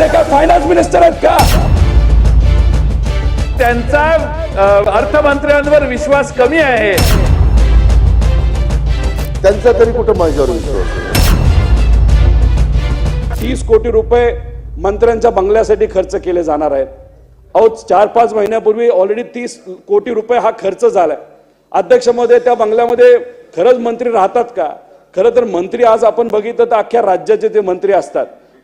ते काय finance minister आहेत का? त्यांचा अर्थमंत्र्यांवर विश्वास कमी आहे. त्यांचा तरी कुठं माझ्यावर विश्वास तीस कोटी रुपये मंत्र्यांच्या बंगल्यासाठी खर्च केले जाणार आहेत. अहो चार पाच महिन्यापूर्वी ऑलरेडी तीस कोटी रुपये हा खर्च झालाय. अध्यक्ष महोदय त्या बंगल्यामध्ये खरंच मंत्री राहतात का? खरं तर मंत्री आज आपण बघितलं तर अख्ख्या राज्याचे ते मंत्री असतात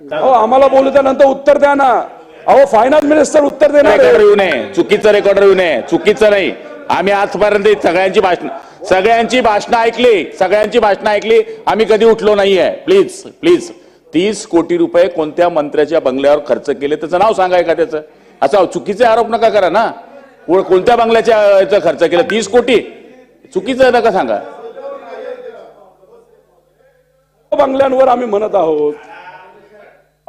अहो आम्हाला बोलू त्यानंतर उत्तर द्या ना. अहो फायनान्स मिनिस्टर उत्तर देणार. रेकॉर्डर येऊ नये. चुकीचं रेकॉर्डर येऊ नये. चुकीचं नाही. आम्ही आजपर्यंत सगळ्यांची भाषण सगळ्यांची भाषणं ऐकली. सगळ्यांची भाषणं ऐकली. आम्ही कधी उठलो नाहीये. प्लीज प्लीज तीस कोटी रुपये कोणत्या मंत्र्याच्या बंगल्यावर खर्च केले? त्याचं नाव सांगाय का त्याचं असं चुकीचे आरोप नका करा ना. कोण- कोणत्या बंगल्याच्या याचा खर्च केला? तीस कोटी? चुकीचं नका सांगा. बंगल्यांवर आम्ही म्हणत आहोत.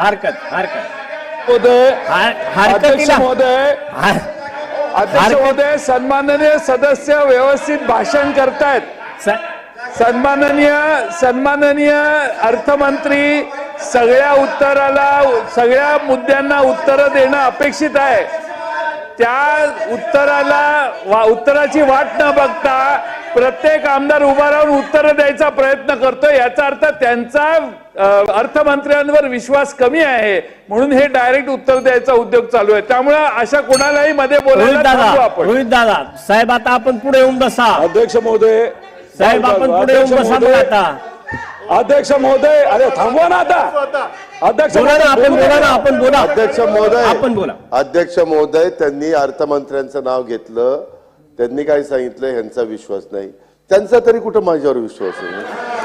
हरकत हरकत. महोदय हर- अध्यक्ष हरकतीला महोदय अध्यक्ष हरकत- महोदय सन्माननीय सदस्य व्यवस्थित भाषण करतायत. सन्माननीय सन्माननीय अर्थमंत्री सगळ्या उत्तराला सगळ्या मुद्द्यांना उत्तरं देणं अपेक्षित आहे. त्या उत्तराला वा उत्तराची वाट न बघता प्रत्येक आमदार उभा राहून उत्तरं द्यायचा प्रयत्न करतो याचा अर्थ त्यांचा अर्थमंत्र्यांवर विश्वास कमी आहे. म्हणून हे डायरेक्ट उत्तर द्यायचा उद्योग चालू आहे. त्यामुळे अशा कोणालाही मध्ये बोलायला दादा आपण. रोहित दादा साहेब आता आपण पुढे येऊन बसा. अध्यक्ष महोदय साहेब आपण पुढे येऊन अध्यक्ष बसा आता. अध्यक्ष महोदय अरे थांबवा ना आता. अध्यक्ष आपण बोलू ना आपण बोला. अध्यक्ष महोदय आपण बोला. अध्यक्ष महोदय त्यांनी अर्थमंत्र्यांचं नाव घेतलं. त्यांनी काय सांगितलं? ह्यांचा विश्वास नाही. त्यांचा तरी कुठं माझ्यावर विश्वास आहे?